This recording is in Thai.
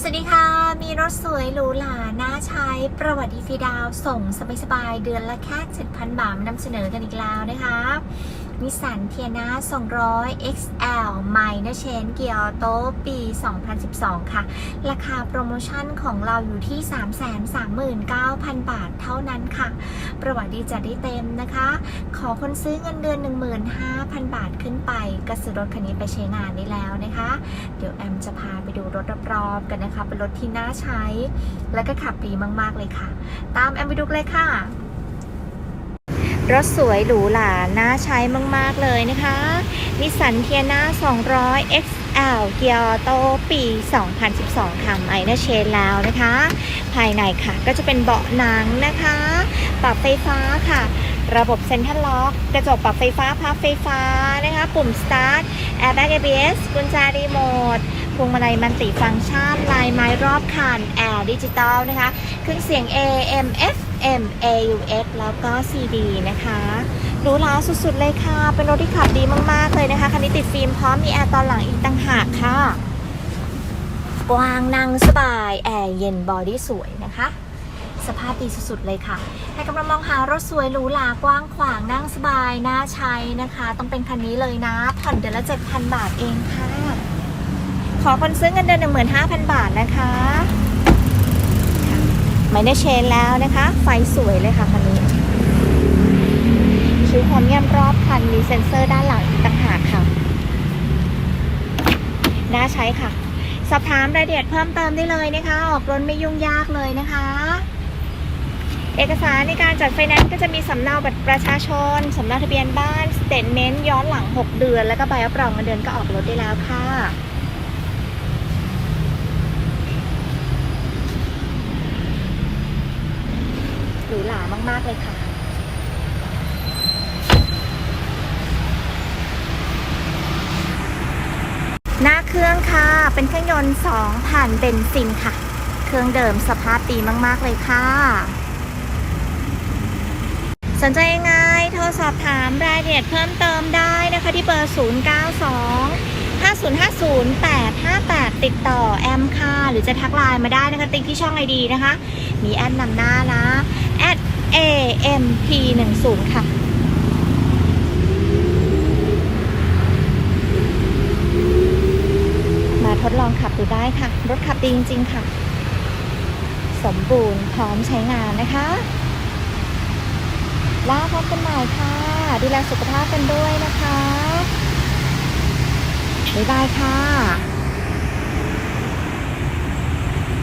สวัสดีค่ะ มีรถสวยหรูหราน่าใช้ประวัติฟรีดาวส่งสบายๆเดือนละแค่ 7,000 บาทนำเสนอกันอีกแล้วนะคะนิสสันเทียนา200 XL ใหม่นะเชนเกียร์โตปี 2012 ค่ะ ราคาโปรโมชั่นของเราอยู่ที่ 339,000 บาทเท่านั้นค่ะ ประวัติดีจัดได้เต็มนะคะ ขอคนซื้อเงินเดือน 15,000 บาทขึ้นไป ก็ซื้อรถคันนี้ไปใช้งานได้แล้วนะคะ เดี๋ยวแอมจะพาไปดูรถรอบๆกันนะคะเป็นรถที่น่าใช้ และก็ขับดีมาก ๆ เลยค่ะ ตามแอมไปดูเลยค่ะ รถสวยหรูหราน่าใช้มาก ๆ เลยนะคะนิสสันเทียนา200 XL เกียร์โตปี 2012 ค่ะไอเนอร์เชนแล้วนะคะ ภายในค่ะก็จะเป็นเบาะหนังนะคะ ปรับไฟฟ้าค่ะ ระบบเซ็นทรัลล็อกกระจกปรับไฟฟ้าพับไฟฟ้านะคะ ปุ่ม start airbag ABS กุญแจรีโมทพวงมาลัยมันติฟังก์ชัน ลายไม้รอบคันแอร์ดิจิตอลนะคะเครื่องเสียง AM FM AUX แล้วก็ CD นะคะหรูหราสุดๆเลยค่ะ เป็นรถที่ขับดีมากๆเลยนะคะ คันนี้ติดฟิล์มพร้อมมีแอร์ตอนหลังอีกต่างหากค่ะ กว้างนั่งสบาย แอร์เย็นบอดี้สวยนะคะ สภาพดีสุดๆเลยค่ะใครกำลังมองหารถสวยหรูหรากว้างขวางนั่งสบายน่าใช้นะคะ ต้องเป็นคันนี้เลยนะ ผ่อนเดือนละ 7,000 บาทเองค่ะ ขอคนซื้อเงินเดือน15,000 บาทนะคะไม่ได้เชนแล้วนะคะ ไฟสวยเลยค่ะคันนี้คิวความเงียบรอบคันมีเซ็นเซอร์ด้านหลังต่างหากค่ะ น่าใช้ค่ะ สอบถามรายละเอียดเพิ่มเติมได้เลยนะคะ ออกรถไม่ยุ่งยากเลยนะคะ เอกสารในการจัดไฟแนนซ์ก็จะมีสำเนาบัตรประชาชน สำเนาทะเบียนบ้านสเตทเมนต์ย้อนหลัง 6 เดือน แล้วก็ใบรับรองเงินเดือนก็ออกรถได้แล้วค่ะหรูหรามาก ๆ เลยค่ะหน้าเครื่องค่ะ เป็นเครื่องยนต์2ผ่านเบนซินค่ะ เครื่องเดิมสภาพดีมาก ๆ เลยค่ะ สนใจยังไงโทรสอบถามรายละเอียดเพิ่มเติมได้นะคะที่เบอร์ 092 5050 858 ติดต่อแอมค่ะ หรือจะทักไลน์มาได้นะคะ ติ๊กที่ช่องไอดีนะคะ มีแอดนำหน้านะ at amp10 ค่ะมาทดลองขับดูได้ค่ะ รถขับดีจริง ๆ ค่ะ สมบูรณ์พร้อมใช้งานนะคะ ลาพบกันใหม่ค่ะ ดูแลสุขภาพกันด้วยนะคะ บ๊ายบายค่ะ